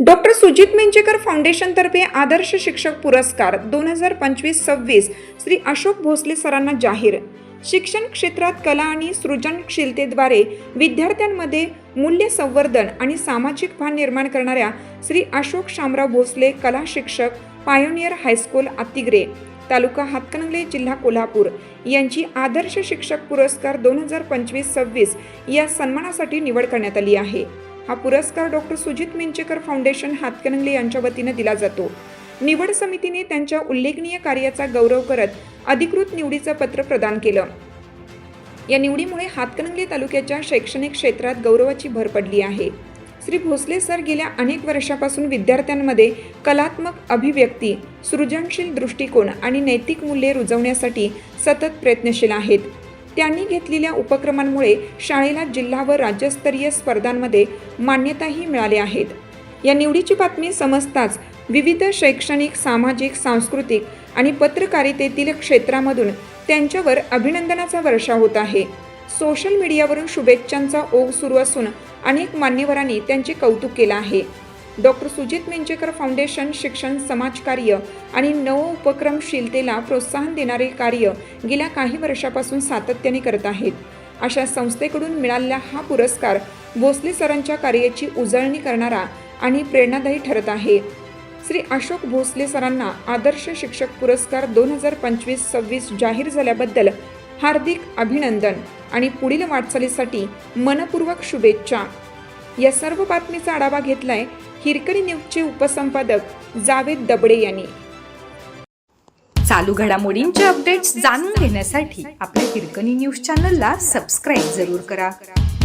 Doctor Sujit मेंचेकर फाउंडेशनतर्फे आदर्श शिक्षक पुरस्कार दोन हजार पंचवीस सव्वीस श्री अशोक भोसले सरांना जाहीर शिक्षण क्षेत्रात कला आणि सृजनशीलतेद्वारे विद्यार्थ्यांमध्ये मूल्य संवर्धन आणि सामाजिक भान निर्माण करणाऱ्या श्री अशोक शामराव भोसले कला शिक्षक पायोनियर हायस्कूल आतिग्रे तालुका हातकणंगले जिल्हा कोल्हापूर. यांची आदर्श शिक्षक पुरस्कार दोन हजार पंचवीस सव्वीस या सन्मानासाठी निवड करण्यात आली आहे. हा पुरस्कार डॉक्टर सुजित मिंचेकर फाउंडेशन हातकणंगले यांच्या वतीनं दिला जातो. निवड समितीने त्यांच्या उल्लेखनीय कार्याचा गौरव करत अधिकृत निवडीचं पत्र प्रदान केलं. या निवडीमुळे हातकणंगले तालुक्याच्या शैक्षणिक क्षेत्रात गौरवाची भर पडली आहे. श्री भोसले सर गेल्या अनेक वर्षापासून विद्यार्थ्यांमध्ये कलात्मक अभिव्यक्ती सृजनशील दृष्टिकोन आणि नैतिक मूल्ये रुजवण्यासाठी सतत प्रयत्नशील आहेत. त्यांनी घेतलेल्या उपक्रमांमुळे शाळेला जिल्हा व राज्यस्तरीय स्पर्धांमध्ये मान्यताही मिळाल्या आहेत. या निवडीची बातमी समजताच विविध शैक्षणिक सामाजिक सांस्कृतिक आणि पत्रकारितेतील क्षेत्रामधून त्यांच्यावर अभिनंदनाचा वर्षा होत आहे. सोशल मीडियावरून शुभेच्छांचा ओघ सुरू असून अनेक मान्यवरांनी त्यांचे कौतुक केलं आहे. डॉक्टर सुजित मेंचेकर फाउंडेशन शिक्षण समाजकार्य आणि नव उपक्रमशीलतेला प्रोत्साहन देणारे कार्य गेल्या काही वर्षापासून सातत्याने करत आहेत. अशा संस्थेकडून मिळालेला हा पुरस्कार भोसले सरांच्या कार्याची उजळणी करणारा आणि प्रेरणादायी ठरत आहे. श्री अशोक भोसले सरांना आदर्श शिक्षक पुरस्कार दोन हजार पंचवीस सव्वीस जाहीर झाल्याबद्दल हार्दिक अभिनंदन आणि पुढील वाटचालीसाठी मनपूर्वक शुभेच्छा. या सर्व बातमीचा आढावा घेतलाय हिरकणी न्यूजचे उपसंपादक जावेद दबडे यांनी. चालू घडामोडींचे अपडेट्स जाणून घेण्यासाठी आपल्या हिरकणी न्यूज चॅनलला सबस्क्राईब जरूर करा.